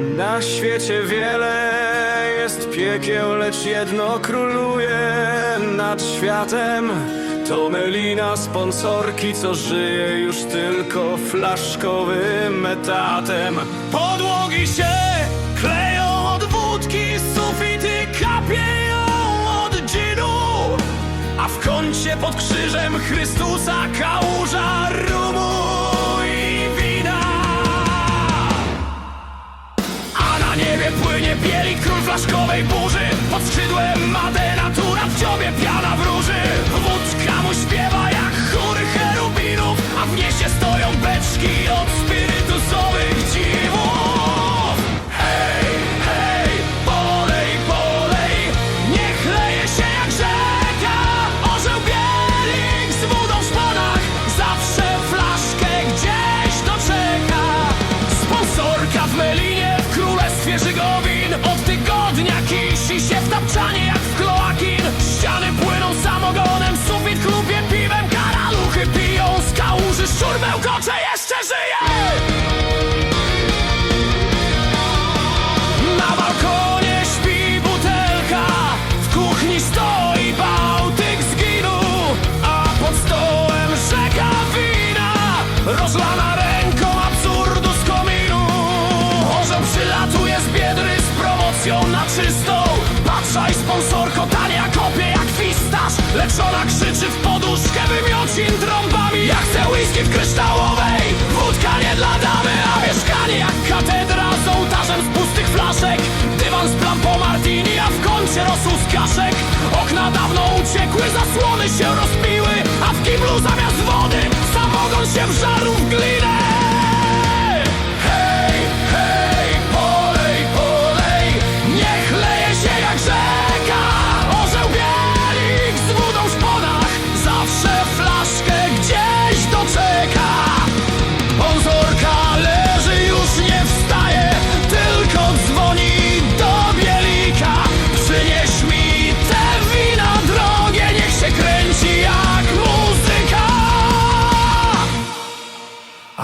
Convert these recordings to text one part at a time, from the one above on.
Na świecie wiele jest piekieł, lecz jedno króluje nad światem. To Melina sponsorki, co żyje już tylko flaszkowym etatem. Podłogi się kleją od wódki, sufity kapieją od ginu. A w kącie pod krzyżem Chrystusa kałuża król flaszkowej burzy. Pod skrzydłem ma denatura w dziobie piana wróży czystą Patrzaj sponsorko, tania kopie jak fistasz Lecz ona krzyczy w poduszkę wymiocin trąbami. Ja chcę whisky w kryształowej Wódka nie dla damy, a mieszkanie jak katedra Z ołtarzem z pustych flaszek. Dywan z plampo martini, a w kącie rosół z kaszek. Okna dawno uciekły, zasłony się rozpiły A w kiblu zamiast wody Samogon się wżarł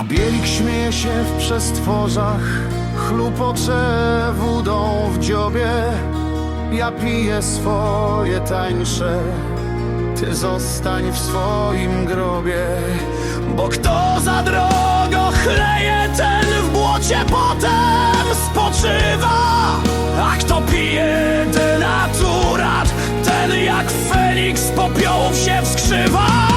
A bielik śmieje się w przestworzach, chlupocze wódą w dziobie. Ja piję swoje tańsze, ty zostań w swoim grobie. Bo kto za drogo chleje, ten w błocie potem spoczywa. A kto pije denaturat, ten jak Feniks z popiołów się wskrzywa.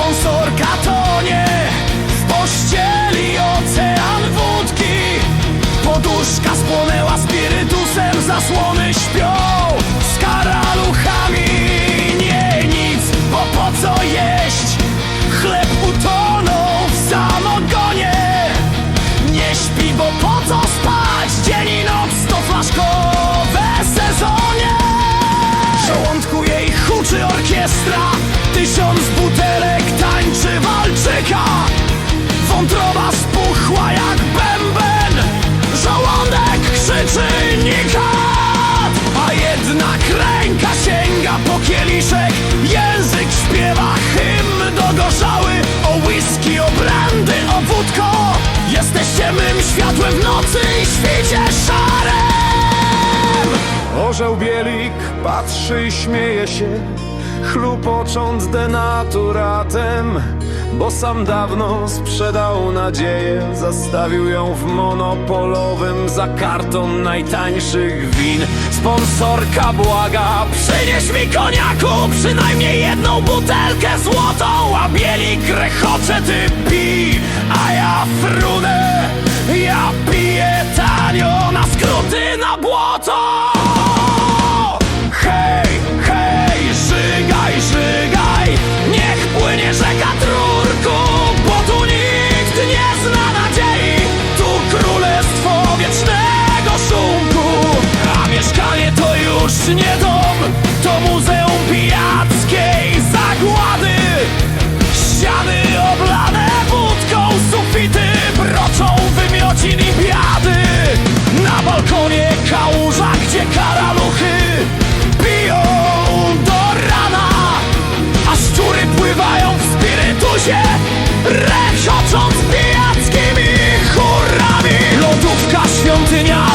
Sponsorka tonie, w pościeli ocean wódki. Poduszka spłonęła spirytusem, zasłony śpią patrzy i śmieje się, chlupocząc denaturatem, bo sam dawno sprzedał nadzieję, zastawił ją w monopolowym za karton najtańszych win. Sponsorka błaga, Przynieś mi koniaku, przynajmniej jedną butelkę złotą A bielik rechocze, ty pij, a ja frunę Ja piję tanio na skróty na błoto kałuża, gdzie karaluchy piją do rana A szczury pływają w spirytusie, rechocząc pijackimi chórami. Lodówka, świątynia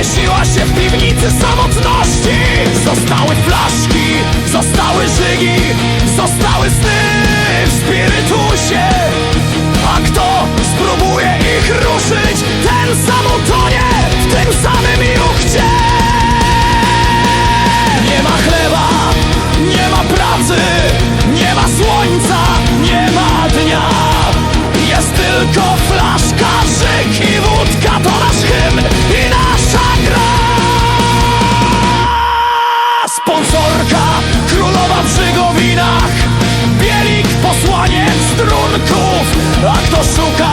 Zawiesiła się w piwnicy samotności. Zostały flaszki, zostały żygi Zostały sny. W spirytusie warunków A kto szuka